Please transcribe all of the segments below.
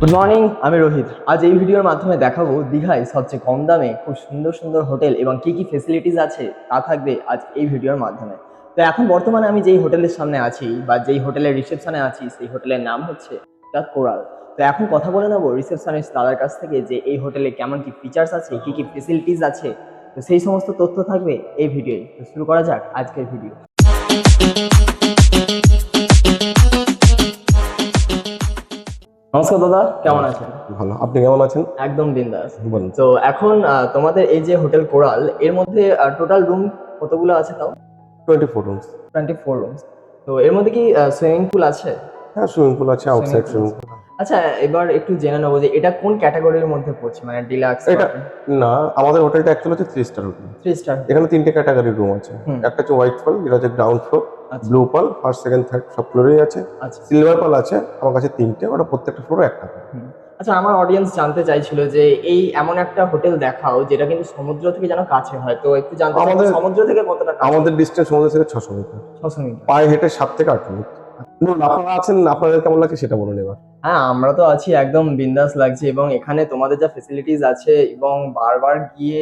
Good morning আমি রোহিত। আজ এই ভিডিওর মাধ্যমে দেখাবো দীঘায় সবচেয়ে কম দামে খুব সুন্দর সুন্দর হোটেল এবং কি কি ফেসিলিটিস আছে তা থাকবে আজ এই ভিডিওর মাধ্যমে। তো এখন বর্তমানে আমি যেই হোটেলের সামনে আছি বা যেই হোটেলের রিসেপশনে আছি, সেই হোটেলের নাম হচ্ছে দ্য কোরাল তো এখন কথা বলে নেব রিসেপশনিস্ট দাদার কাছ থেকে যে এই হোটেলে কেমন কি ফিচার্স আছে, কি কি ফেসিলিটিস আছে। তো সেই সমস্ত তথ্য থাকবে এই ভিডিওয়। তো শুরু করা যাক আজকের ভিডিও। নমস্কার দাদা কেমন আছেন? ভালো। আপনি কেমন আছেন? একদম বিন্দাস। বলুন। তো এখন তোমাদের এই যে হোটেল কোরাল এর মধ্যে টোটাল রুম কতগুলো আছে তাও? Twenty four rooms twenty four rooms তো এর মধ্যে কি সুইমিং পুল আছে? হ্যাঁ সুইমিং পুল আছে আউটসাইড সুইমিং পুল আচ্ছা এবার একটু জেনে নেব যে এটা কোন ক্যাটাগরির মধ্যে পড়ছে? মানে ডিলাক্স এটা না আমাদের হোটেলটা অ্যাকচুয়ালি হচ্ছে three star hotel three star এখানে তিনটে ক্যাটাগরির রুম আছে। একটা হচ্ছে হোয়াইট ফল যেটা হচ্ছে গ্রাউন্ড ফ্লোর আচ্ছা। Blue pearl first second third সব ফ্লোরেই আছে। আচ্ছা। সিলভার পাল আছে আমার কাছে তিনটে ওটা প্রত্যেকটা ফ্লোরে একটা আচ্ছা আমার অডিয়েন্স জানতে চাইছিল যে এই এমন একটা হোটেল দেখাও যেটা কিন্তু সমুদ্র থেকে যেন কাছে হয়। তো একটু জানতে আমাদের- সমুদ্র থেকে কতটা আমাদের ডিস্টেন্স সমুদ্র থেকে ছশো মিটার। ছশো মিটার। পায়ে হেঁটে সাত থেকে আট মিনিট। বলুন আপনারা আছেন আপনাদের কেমন লাগছে সেটা বলুন এবার। হ্যাঁ আমরা তো আছি একদম বিন্দাস লাগছে এবং এখানে তোমাদের যা ফেসিলিটিস আছে এবং বারবার গিয়ে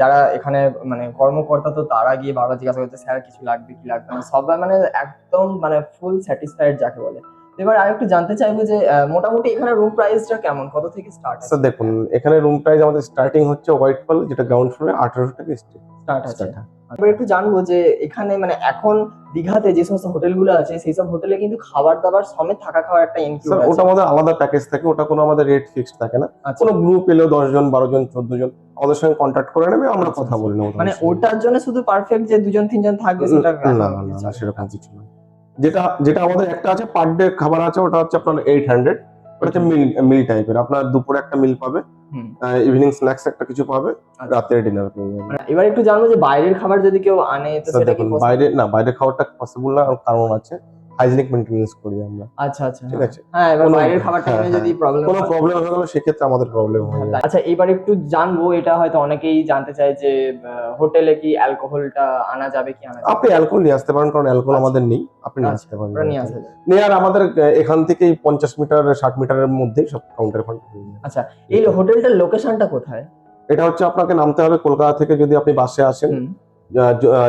যারা এখানে মানে কর্মকর্তা তো তারা গিয়ে বারবার জিজ্ঞাসা করছে স্যার কিছু লাগবে কি লাগবে না? সবাই মানে একদম মানে ফুল স্যাটিসফাইড যাকে বলে। এবার আর একটু জানতে চাইব যে মোটামুটি এখানে রুম প্রাইসটা কেমন? কত থেকে স্টার্ট স্যার দেখুন এখানে রুম প্রাইস আমাদের স্টার্টিং হচ্ছে হোয়াইট ফল যেটা গ্রাউন্ড ফ্লোরে আঠারোশো টাকা স্টার্ট আছে। স্টার্ট একটু জানব যে এখানে মানে এখন দীঘাতে যে সমস্ত হোটেলগুলো আছে সেই সব হোটেলে কিন্তু খাবার দাবার সমেত থাকা খাওয়ার একটা ইনক্লুড আছে। ওটা আমাদের আলাদা প্যাকেজ থাকে ওটা কোনো আমাদের রেট ফিক্সড থাকে না। আচ্ছা। কোনো গ্রুপ এলেও দশ জন বারো জন চোদ্দ জন আমাদের সঙ্গে কন্ট্যাক্ট করে নেবে আমরা আচ্ছা, কথা আচ্ছা। বলে নেব মানে ওটার জন্য শুধু পারফেক্ট যে দুজন তিনজন থাকবে সেটা না না না সেরকম কিছু না যেটা যেটা আমাদের একটা আছে পার ডে খাবার আছে ওটা হচ্ছে আপনার এইট হান্ড্রেড ওটা হচ্ছে মিল মিল টাইপের আপনার দুপুরে একটা মিল পাবে। ইভিনিং স্ন্যাক্স একটা কিছু পাবে। রাতের ডিনার পেয়ে যাবে। এবার একটু জানব যে বাইরের খাবার যদি কেউ আনে তো সেটা কি বাইরে না বাইরের খাবারটা পসিবল না কারণ আছে। হাইজিনিক মেনটেনেন্স করি আমরা। আচ্ছা আচ্ছা। ঠিক আছে? হ্যাঁ এবার বাইরের খাবারটা হ্যাঁ, নিয়ে যদি হ্যাঁ। প্রবলেম কোনো প্রবলেম হয়ে গেলে সেক্ষেত্রে আমাদের প্রবলেম হয়ে যায়। আচ্ছা এবার একটু জানব এটা হয়তো অনেকেই জানতে চায় যে হোটেলে কি অ্যালকোহলটা আনা যাবে কি আনা যাবে আপনি অ্যালকোহল নিয়ে আসতে পারেন কারণ অ্যালকোহল আচ্ছা। আমাদের নেই আপনি নিয়ে আচ্ছা, আসতে পারেন। নিয়ে আসা যাবে। নিয়ে আর আমাদের এখান থেকেই পঞ্চাশ মিটার ষাট মিটারের মধ্যেই সব কাউন্টার ফান্ড আচ্ছা এই হোটেলটার লোকেশনটা কোথায়? এটা হচ্ছে আপনাকে নামতে হবে কলকাতা থেকে যদি আপনি বাসে আসেন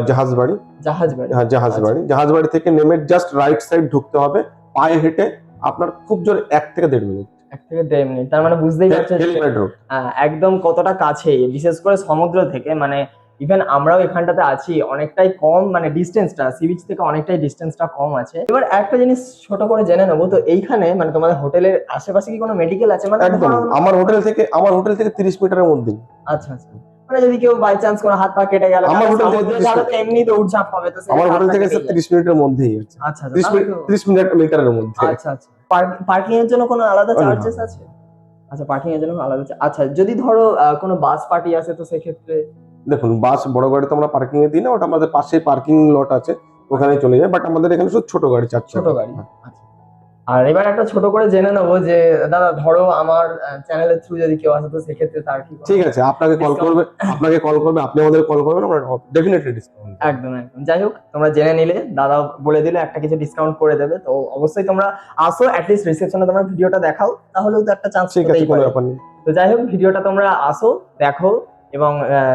জাহাজবাড়ি জাহাজবাড়ি হ্যাঁ জাহাজবাড়ি জাহাজবাড়ি থেকে নেমে জাস্ট রাইট সাইড ঢুকতে হবে। পায়ে হেঁটে আপনার খুব জোর এক থেকে দেড় মিনিট। এক থেকে দেড় মিনিট। তার মানে বুঝতেই পারছ যে হেলিপ্যাড রোড আহ, একদম কতটা কাছে বিশেষ করে সমুদ্র থেকে। মানে ইভেন আমরাও এখানটাতে আছি অনেকটাই কম মানে ডিস্টেন্সটা সি বিচ থেকে অনেকটাই ডিস্টেন্সটা কম আছে। এবার একটা জিনিস ছোট করে জেনে নেব তো এইখানে মানে তোমাদের হোটেলের আশেপাশে কি কোনো মেডিকেল আছে? মানে একদম। আমার হোটেল থেকে আমার হোটেল থেকে তিরিশ মিটারের মধ্যেই। আচ্ছা আচ্ছা। মানে যদি কেউ বাই চান্স কোনো হাত পা কেটে গেল আমার হোটেল থেকে সমুদ্রে তিরিশ যারা তো এমনি তো হবে তো আমার হোটেল থেকে কেটেই স্যার যায়। তিরিশ মিনিটের মধ্যেই আছে আচ্ছা মিনিট মিনিট মিটারের মধ্যে। আচ্ছা আচ্ছা। পার্কিং এর জন্য কোনো আলাদা চার্জেস আছে? আচ্ছা পার্কিং এর জন্য আলাদা আচ্ছা যদি ধরো কোনো বাস পার্টি আছে তো সেক্ষেত্রে? দেখুন বাস বড় গাড়ি তো আমরা পার্কিং এ দিই না ওটা আমাদের পাশেই পার্কিং লট আছে ওখানে চলে যায় বাট আমাদের এখানে শুধু ছোট গাড়ি চার ছোট গাড়ি আচ্ছা। আর এবার একটা ছোট করে জেনে নেব যে দাদা ধরো আমার চ্যানেলের থ্রু যদি কেউ আসে তো সেক্ষেত্রে তার কি ঠিক আছে আপনাকে কল করবে আপনাকে কল করবে আপনি আমাদের কল করবেন আমরা ডেফিনেটলি ডিসকাউন্ট একদম একদম। যাই হোক তোমরা জেনে নিলে দাদা বলে দিলে একটা কিছু ডিসকাউন্ট করে দেবে। তো অবশ্যই তোমরা আসো অ্যাটলিস্ট রিসেপশনে তোমরা ভিডিওটা দেখাও তাহলেও তো একটা চান্স ঠিক আছে কোনো ব্যাপার নেই। তো যাই হোক ভিডিওটা তোমরা আসো দেখো এবং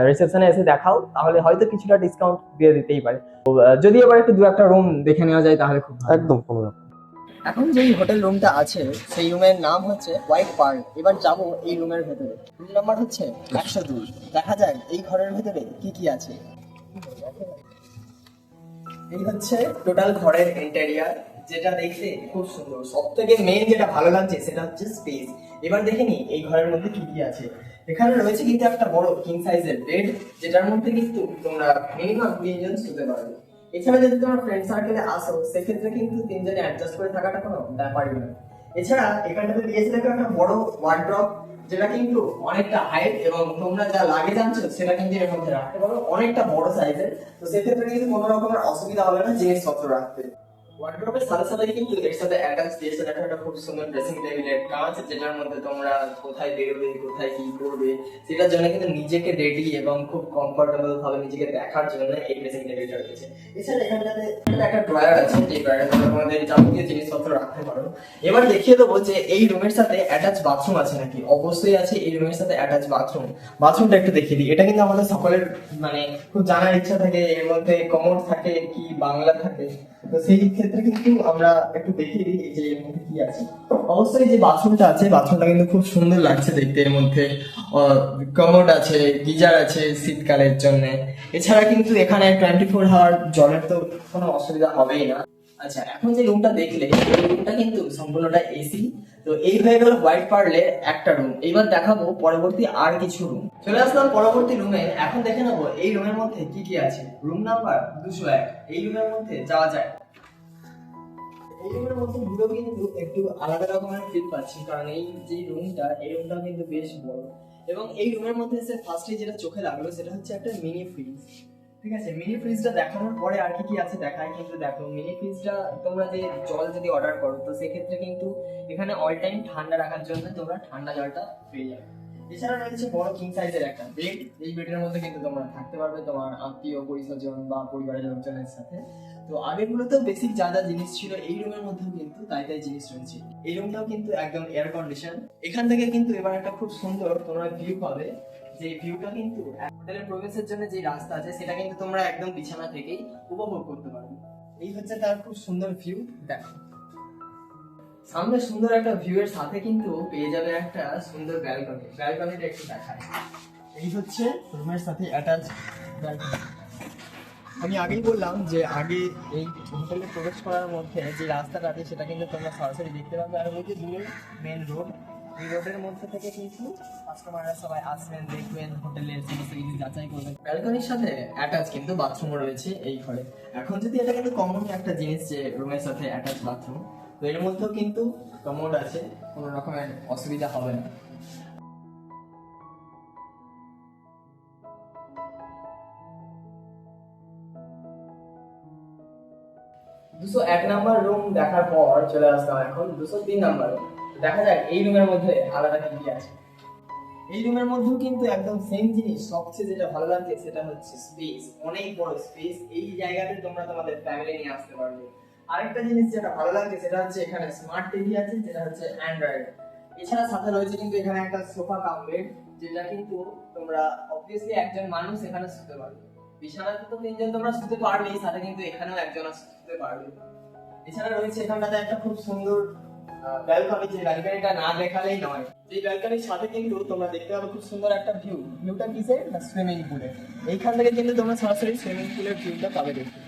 রিসেপশনে এসে দেখাও তাহলে হয়তো কিছুটা ডিসকাউন্ট দিয়ে দিতেই পারে। তো, যদি এবার একটু দু একটা রুম দেখে নেওয়া যায় তাহলে খুব একদম কোনো ব্যাপার। এখন যেই হোটেল রুমটা আছে, সেই রুমের নাম হচ্ছে হোয়াইট পার্ল এবার যাব এই রুমের ভেতরে। রুম নাম্বার হচ্ছে একশো দুই। দেখা যাক এই ঘরের ভেতরে কি কি আছে। এই হচ্ছে টোটাল ঘরের ইন্টেরিয়ার যেটা দেখতে খুব সুন্দর। সব থেকে মেন যেটা ভালো লাগছে, সেটা হচ্ছে স্পেস এবার দেখে নি এই ঘরের মধ্যে কি কি আছে। এখানে রয়েছে কিন্তু একটা বড় কিং সাইজের বেড যেটার মধ্যে কিন্তু তোমরা মিনিমাম তিনজন শুতে পারবে। এছাড়া যদি তোমার ফ্রেন্ড সার্কেলে আসো, সেক্ষেত্রে কিন্তু তিনজনে অ্যাডজাস্ট করে থাকাটা কোনো ব্যাপারই না এছাড়া এখানটাতে দিয়েছে দেখো একটা বড় ওয়ার্ড্রপ যেটা কিন্তু অনেকটা হাইট এবং তোমরা যা লাগে জানছো সেটা কিন্তু এর মধ্যে রাখতে পারো। অনেকটা বড় সাইজের তো সেক্ষেত্রে কিন্তু কোনো রকমের অসুবিধা হবে না জিনিসপত্র রাখতে। সাথে সাথে কিন্তু এর সাথে অ্যাটাচ একটা খুব সুন্দর ড্রেসিং টেবিলের কাজ, যেটার মধ্যে তোমরা কোথায় বেরোবে, কোথায় কি করবে, সেটার জন্য কিন্তু নিজেকে রেডি এবং খুব ভাবে নিজেকে দেখার জন্য এই ড্রেসিং টেবিলটা রয়েছে। এছাড়া একটা ড্রয়ার আছে, যে তোমাদের যাবতীয় জিনিসপত্র রাখতে পারো। এবার দেখিয়ে দেবো যে এই রুমের সাথে অ্যাটাচ বাথরুম আছে নাকি? অবশ্যই আছে এই রুমের সাথে অ্যাটাচ বাথরুম বাথরুমটা একটু দেখিয়ে দিই। এটা কিন্তু আমাদের সকলের মানে খুব জানার ইচ্ছা থাকে, এর মধ্যে কমোড থাকে কি বাংলা থাকে। তো সেই ক্ষেত্রে কিন্তু আমরা একটু দেখিয়ে যে এর মধ্যে কি আছে। অবশ্যই যে বাথরুমটা আছে, বাথরুমটা কিন্তু খুব সুন্দর লাগছে দেখতে এর মধ্যে। কমোড আছে, গিজার আছে শীতকালের জন্য। এছাড়া কিন্তু এখানে টোয়েন্টি ফোর হাওয়ার জলের তো কোনো অসুবিধা হবেই না। আচ্ছা এখন যে রুমটা দেখলে রুমটা কিন্তু সম্পূর্ণটা এসি তো এই হয়ে গেল হোয়াইট পার্লে একটা রুম এবার দেখাবো পরবর্তী আর কিছু রুম চলে আসলাম পরবর্তী রুমে এখন দেখে নেব এই রুমের মধ্যে কি কি আছে? রুম নাম্বার দুশো এক। এই রুমের মধ্যে যাওয়া যায় এই রুমের মধ্যে ঢুকেও কিন্তু একটু আলাদা রকমের ফিল পাচ্ছি, কারণ এই যে রুমটা এই রুমটা কিন্তু বেশ বড়। এবং এই রুমের মধ্যে এসে ফার্স্টে যেটা চোখে লাগল, সেটা হচ্ছে একটা মিনি ফ্রিজ ঠিক আছে? মিনি ফ্রিজটা দেখানোর পরে আর কি কি আছে দেখায় কিন্তু দেখো। মিনি ফ্রিজটা তোমরা যে জল যদি অর্ডার করো, তো সেক্ষেত্রে কিন্তু এখানে অল টাইম ঠান্ডা রাখার জন্য তোমরা ঠান্ডা জলটা পেয়ে যাবে। এছাড়া রয়েছে বড় কিং সাইজের একটা বেড এই বেডের মধ্যে কিন্তু তোমরা থাকতে পারবে তোমার আত্মীয়, পরিস্বজন বা পরিবারের লোকজনের সাথে। তো আগেরগুলোতেও বেসিক যা যা জিনিস ছিল, এই রুমের মধ্যেও কিন্তু তাই তাই জিনিস রয়েছে। এই রুমটাও কিন্তু একদম এয়ার কন্ডিশন এখান থেকে কিন্তু এবার একটা খুব সুন্দর তোমরা ভিউ পাবে যে ভিউটা কিন্তু হোটেলের প্রবেশের জন্য যে রাস্তা আছে, সেটা কিন্তু তোমরা একদম বিছানা থেকেই উপভোগ করতে পারবে। এই হচ্ছে তার খুব সুন্দর ভিউ দেখো। সামনে সুন্দর একটা ভিউ এর সাথে কিন্তু পেয়ে যাবে একটা সুন্দর ব্যালকনি ব্যালকনিটা একটু দেখায় এই হচ্ছে রুমের সাথে অ্যাটাচ ব্যালকনি আমি আগেই বললাম যে আগে এই হোটেলে প্রবেশ করার মধ্যে যে রাস্তাটা আছে সেটা কিন্তু তোমরা সরাসরি দেখতে পাবে। আর ওই যে দূরে মেন রোড এই রোডের মধ্যে থেকে কিন্তু কাস্টমাররা সবাই আসবেন দেখবেন হোটেলের সমস্ত কিছু যাচাই করবেন। ব্যালকনির সাথে অ্যাটাচ কিন্তু বাথরুম রয়েছে এই ঘরে। এখন যদি এটা কিন্তু কমনই একটা জিনিস যে রুমের সাথে অ্যাটাচ বাথরুম তো এর মধ্যেও কিন্তু কমোড আছে, কোনো রকমের অসুবিধা হবে না। দুশো এক নাম্বার রুম দেখার পর চলে আসলাম এখন, দুশো তিন নাম্বার রুম দেখা যাক, এই রুমের মধ্যে আলাদা কি আছে। এই রুমের মধ্যেও কিন্তু একদম সেম জিনিস, সবচেয়ে যেটা ভালো লাগছে সেটা হচ্ছে স্পেস অনেক বড় স্পেস এই জায়গাতে তোমরা তোমাদের ফ্যামিলি নিয়ে আসতে পারবে। আরেকটা জিনিস যেটা ভালো লাগছে, সেটা হচ্ছে এখানে স্মার্ট টিভি আছে, যেটা হচ্ছে অ্যান্ড্রয়েড এছাড়া সাথে রয়েছে কিন্তু এখানে একটা সোফা কাম বেড যেটা কিন্তু তোমরা অবভিয়াসলি একজন মানুষ এখানে শুতে পারবে। বিছানাতে তো তিনজন তোমরা শুতে পারবেই, সাথে কিন্তু এখানেও একজন শুতে পারবে। এছাড়া রয়েছে এখানটাতে একটা খুব সুন্দর ব্যালকনি যে ব্যালকনিটা না দেখালেই নয়। এই ব্যালকনির সাথে কিন্তু তোমরা দেখতে পাবে খুব সুন্দর একটা ভিউ ভিউটা কিসের? না সুইমিং পুলের এইখান থেকে কিন্তু তোমরা সরাসরি সুইমিং পুলের ভিউটা পাবে দেখতে।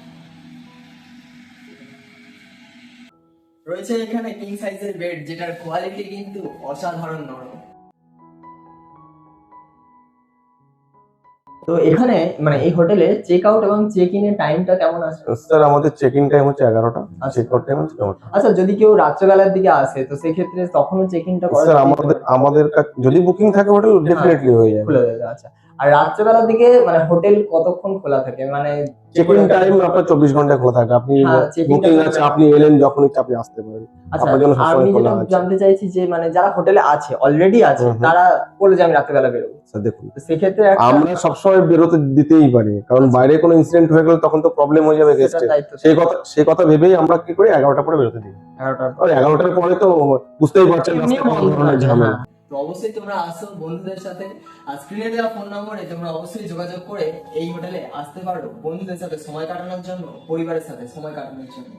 রয়েছে এখানে কিং সাইজের বেড যেটার কোয়ালিটি কিন্তু অসাধারণ নরম। তো এখানে মানে এই হোটেলে চেক আউট এবং চেক ইন এর টাইমটা কেমন আছে? স্যার আমাদের চেক ইন টাইম হচ্ছে এগারোটা। চেক আউট টাইম হচ্ছে নটা আচ্ছা যদি কেউ রাত্রেবেলার দিকে আসে তো সেই ক্ষেত্রে তখনও চেক ইনটা করা স্যার আমাদের আমাদের যদি বুকিং থাকে হোটেল ডেফিনেটলি হয়ে যাবে আচ্ছা। আর রাত্রেবেলার দিকে মানে হোটেল কতক্ষণ খোলা থাকে? মানে চেক ইন টাইম আপনার চব্বিশ ঘন্টায় খোলা থাকে। আপনি হ্যাঁ, বুকিং আছে আপনি এলেন যখন ইচ্ছা আপনি আসতে পারেন। আচ্ছা আপনার জন্য সবসময় খোলা আছে। জানতে চাইছি যে মানে যারা হোটেলে আছে অলরেডি আছে। তারা বলে যে আমি রাত্রেবেলা বেরোবো। স্যার দেখুন। সেক্ষেত্রে আমরা সবসময় বেরোতে দিতেই পারি কারণ বাইরে কোনো ইনসিডেন্ট হয়ে গেলে তখন তো প্রবলেম হয়ে যাবে সেটার গেস্টের সেই কথা সেই কথা ভেবেই আমরা কি করি? এগারোটা পরে বেরোতে দিই। এগারোটার এগারোটার পরে তো বুঝতেই পারছেন ঝামেলা। হ্যাঁ। তো অবশ্যই তোমরা আসো বন্ধুদের সাথে। আর স্ক্রিনে দেওয়া ফোন নম্বরে তোমরা অবশ্যই যোগাযোগ করে এই হোটেলে আসতে পারো বন্ধুদের সাথে সময় কাটানোর জন্য, পরিবারের সাথে সময় কাটানোর জন্য।